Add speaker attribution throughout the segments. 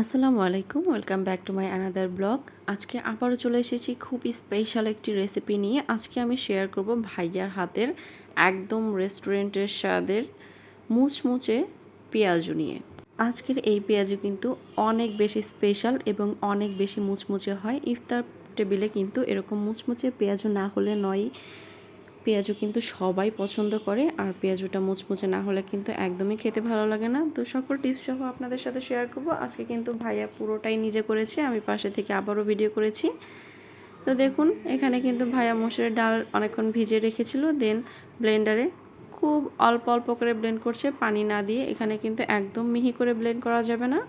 Speaker 1: আসসালামু আলাইকুম, welcome back to my another blog. আজকে আবারও চলে এসেছি খুবই স্পেশাল একটি রেসিপি নিয়ে। আজকে আমি শেয়ার করব ভাইয়ার হাতের একদম রেস্টুরেন্টের স্বাদের মুচমুচে পেঁয়াজু নিয়ে। আজকের এই পেঁয়াজু কিন্তু অনেক বেশি স্পেশাল এবং অনেক বেশি মুচমুচে হয়। ইফতার টেবিলে কিন্তু এরকম মুচমুচে পেঁয়াজু না হলে নয়। পেঁয়াজু কিন্তু সবাই পছন্দ করে আর পেঁয়াজুটা মুচমুচে না হলে কিন্তু একদমই খেতে ভালো লাগে না। তো সকল টিপস সহ আপনাদের সাথে শেয়ার করব। আজকে কিন্তু ভাইয়া পুরোটাই নিজে করেছে, আমি পাশে থেকে আবারও ভিডিও করেছি। তো দেখুন, এখানে কিন্তু ভাইয়া মসুরের ডাল অনেকক্ষণ ভিজে রেখেছিল দেন ব্লেন্ডারে খুব অল্প অল্প করে ব্লেন্ড করছে, পানি না দিয়ে। এখানে কিন্তু একদম মিহি করে ব্লেন্ড করা যাবে না।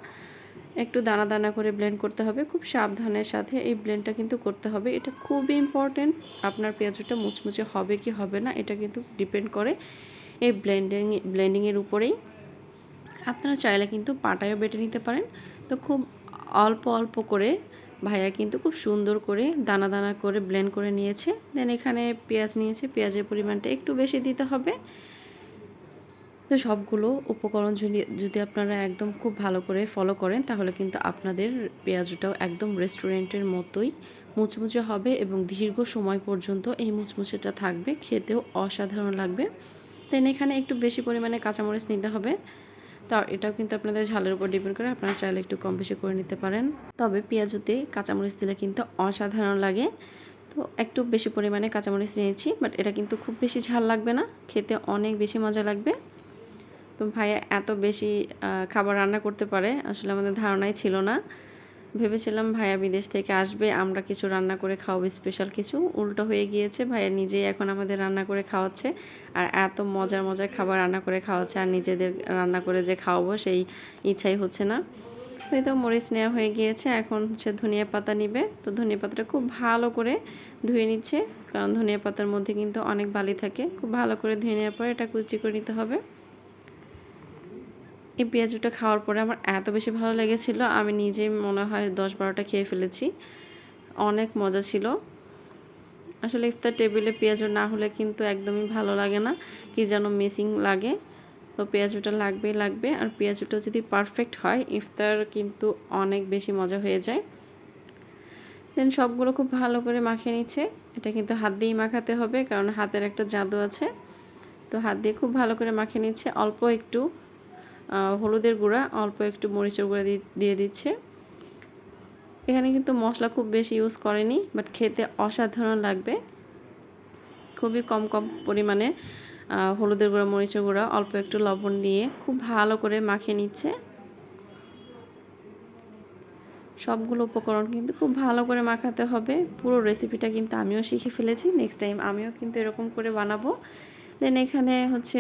Speaker 1: একটু দানা দানা করে ব্লেন্ড করতে হবে। খুব সাবধানের সাথে এই ব্লেন্ডটা কিন্তু করতে হবে। এটা খুবই ইম্পর্টেন্ট আপনার পেঁয়াজটা মুচমুচে হবে কি হবে না, এটা কিন্তু ডিপেন্ড করে এই ব্লেন্ডিং ব্লেন্ডিংয়ের উপরেই। আপনারা চাইলে কিন্তু পাটায়ও বেটে নিতে পারেন। তো খুব অল্প অল্প করে ভাইয়া কিন্তু খুব সুন্দর করে দানা দানা করে ব্লেন্ড করে নিয়েছে। দেন এখানে পেঁয়াজ নিয়েছে। পেঁয়াজের পরিমাণটা একটু বেশি দিতে হবে। তো সবগুলো উপকরণ যদি যদি আপনারা একদম খুব ভালো করে ফলো করেন, তাহলে কিন্তু আপনাদের পেঁয়াজটাও একদম রেস্টুরেন্টের মতোই মুচমুচে হবে এবং দীর্ঘ সময় পর্যন্ত এই মুচমুচেটা থাকবে, খেতেও অসাধারণ লাগবে। দেন এখানে একটু বেশি পরিমাণে কাঁচামরিচ নিতে হবে। তো এটাও কিন্তু আপনাদের ঝালের উপর ডিপেন্ড করে, আপনারা চাইলে একটু কম বেশি করে নিতে পারেন। তবে পেঁয়াজুতে কাঁচামরিচ দিলে কিন্তু অসাধারণ লাগে। তো একটু বেশি পরিমাণে কাঁচামরিচ নিয়েছি বাট এটা কিন্তু খুব বেশি ঝাল লাগবে না, খেতে অনেক বেশি মজা লাগবে। তো ভাইয়া এত বেশি খাবার রান্না করতে পারে, আসলে আমাদের ধারণাই ছিল না। ভেবেছিলাম ভাইয়া বিদেশ থেকে আসবে, আমরা কিছু রান্না করে খাওয়াবো স্পেশাল কিছু। উল্টো হয়ে গিয়েছে, ভাইয়া নিজেই এখন আমাদের রান্না করে খাওয়াচ্ছে, আর এত মজার মজার খাবার রান্না করে খাওয়াচ্ছে, আর নিজেদের রান্না করে যে খাওয়াবো সেই ইচ্ছাই হচ্ছে না। তো তো মরিচ নেওয়া হয়ে গিয়েছে, এখন হচ্ছে ধনিয়া পাতা নিবে। তো ধনিয়া পাতাটা খুব ভালো করে ধুয়ে নিচ্ছে, কারণ ধনিয়া পাতার মধ্যে কিন্তু অনেক বালি থাকে। খুব ভালো করে ধুয়ে নেওয়ার পর এটা কুচি করে নিতে হবে। এই পেঁয়াজুটা খাওয়ার পরে আমার এত বেশি ভালো লেগেছিল, আমি নিজেই মনে হয় দশ বারোটা খেয়ে ফেলেছি। অনেক মজা ছিল। আসলে ইফতার টেবিলে পেঁয়াজু না হলে কিন্তু একদমই ভালো লাগে না, কি যেন মিসিং লাগে। তো পেঁয়াজুটা লাগবেই লাগবে, আর পেঁয়াজুটা যদি পারফেক্ট হয়, ইফতার কিন্তু অনেক বেশি মজা হয়ে যায়। দেন সবগুলো খুব ভালো করে মাখিয়ে নিচ্ছে। এটা কিন্তু হাত দিয়েই মাখাতে হবে, কারণ হাতের একটা জাদু আছে। তো হাত দিয়ে খুব ভালো করে মাখিয়ে নিচ্ছে, অল্প একটু। হলুদের গুঁড়া, অল্প একটু মরিচের গুঁড়া দিয়ে দিচ্ছে। এখানে কিন্তু মশলা খুব বেশি ইউজ করেনি বাট খেতে অসাধারণ লাগবে। খুবই কম কম পরিমাণে হলুদের গুঁড়া, মরিচের গুঁড়া, অল্প একটু লবণ দিয়ে খুব ভালো করে মাখিয়ে নিচ্ছে। সবগুলো উপকরণ কিন্তু খুব ভালো করে মাখাতে হবে। পুরো রেসিপিটা কিন্তু আমিও শিখে ফেলেছি নেক্সট টাইম আমিও কিন্তু এরকম করে বানাবো। দেন এখানে হচ্ছে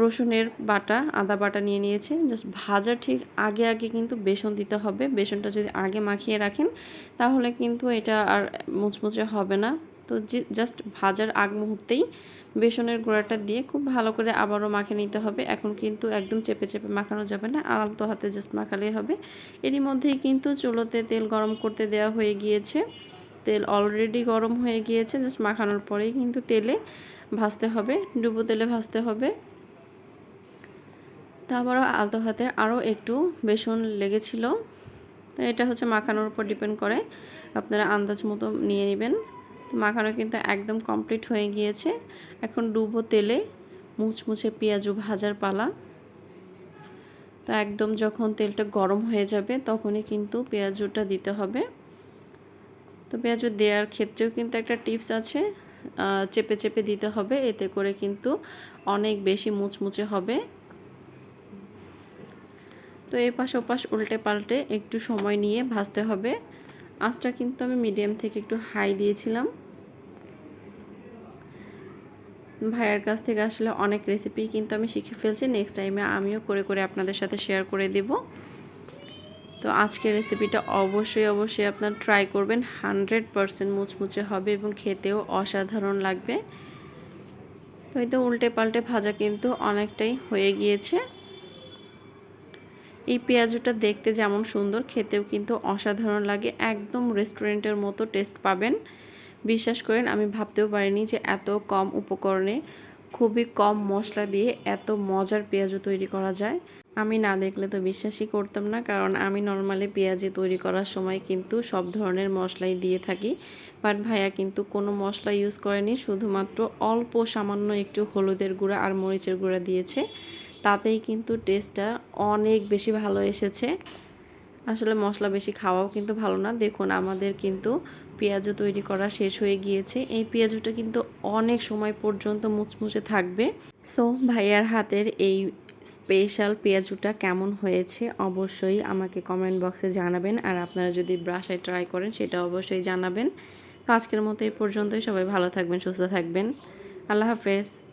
Speaker 1: রসুনের বাটা, আদা বাটা নিয়ে নিয়েছে জাস্ট ভাজা ঠিক আগে আগে কিন্তু বেসন দিতে হবে। বেসনটা যদি আগে মাখিয়ে রাখেন, তাহলে কিন্তু এটা আর মুচমুচে হবে না। তো জাস্ট ভাজার আগ মুহূর্তেই বেসনের গুঁড়াটা দিয়ে খুব ভালো করে আবারও মাখিয়ে নিতে হবে। এখন কিন্তু একদম চেপে চেপে মাখানো যাবে না। আলতো হাতে জাস্ট মাখালেই হবে। এরই মধ্যেই কিন্তু চুলোতে তেল গরম করতে দেওয়া হয়ে গিয়েছে। তেল অলরেডি গরম হয়ে গিয়েছে। জাস্ট মাখানোর পরেই কিন্তু তেলে ভাজতে হবে, ডুবো তেলে ভাজতে হবে। তারপরও আলতো হাতে আরও একটু বেসন লেগেছিল। তো এটা হচ্ছে মাখানোর উপর ডিপেন্ড করে। আপনারা আন্দাজ মতো নিয়ে নেবেন। তো মাখানো কিন্তু একদম কমপ্লিট হয়ে গিয়েছে। এখন ডুবো তেলে মুচমুচে পেঁয়াজু ভাজার পালা। তো একদম যখন তেলটা গরম হয়ে যাবে তখনই কিন্তু পেঁয়াজুটা দিতে হবে। তো পেঁয়াজু দেওয়ার ক্ষেত্রেও কিন্তু একটা টিপস আছে চেপে চেপে দিতে হবে। এতে করে কিন্তু অনেক বেশি মুচমুচে হবে। তো এই পাশ ওপাশ উল্টে পাল্টে একটু সময় নিয়ে ভাজতে হবে। আঁচটা কিন্তু আমি মিডিয়াম থেকে একটু হাই দিয়েছিলাম। ভাইয়ের কাছ থেকে আসলে অনেক রেসিপি কিন্তু আমি শিখে ফেলছি। নেক্সট টাইমে আমিও করে করে আপনাদের সাথে শেয়ার করে দেব। তো আজকের রেসিপিটা অবশ্যই অবশ্যই আপনার ট্রাই করবেন। হানড্রেড পারসেন্ট মুচমুচে হবে এবং খেতেও অসাধারণ লাগবে। তো এই তো উল্টে পাল্টে ভাজা কিন্তু অনেকটাই হয়ে গিয়েছে। এই পেঁয়াজুটা দেখতে যেমন সুন্দর, খেতেও কিন্তু অসাধারণ লাগে। একদম রেস্টুরেন্টের মতো টেস্ট পাবেন। বিশ্বাস করেন, আমি ভাবতেও পারিনি যে এত কম উপকরণে, খুবই কম মশলা দিয়ে এত মজার পেঁয়াজু তৈরি করা যায়। আমি না দেখলে তো বিশ্বাসই করতাম না, কারণ আমি নর্মালি পেঁয়াজি তৈরি করার সময় কিন্তু সব ধরনের মশলাই দিয়ে থাকি। বাট ভাইয়া কিন্তু কোনো মশলা ইউজ করেনি, শুধুমাত্র অল্প সামান্য একটু হলুদের গুঁড়া আর মরিচের গুঁড়া দিয়েছে। তাতেই কিন্তু টেস্টটা অনেক বেশি ভালো এসেছে। আসলে মশলা বেশি খাওয়াও কিন্তু ভালো না। দেখুন, আমাদের কিন্তু পেঁয়াজও তৈরি করা শেষ হয়ে গিয়েছে। এই পেঁয়াজটা কিন্তু অনেক সময় পর্যন্ত মুচমুচে থাকবে। সো ভাইয়ার হাতের এই স্পেশাল পেঁয়াজুটা কেমন হয়েছে অবশ্যই আমাকে কমেন্ট বক্সে জানাবেন। আর আপনারা যদি ব্রাশায় ট্রাই করেন, সেটা অবশ্যই জানাবেন। তো আজকের মতো এই পর্যন্তই। সবাই ভালো থাকবেন, সুস্থ থাকবেন। আল্লাহ হাফেজ।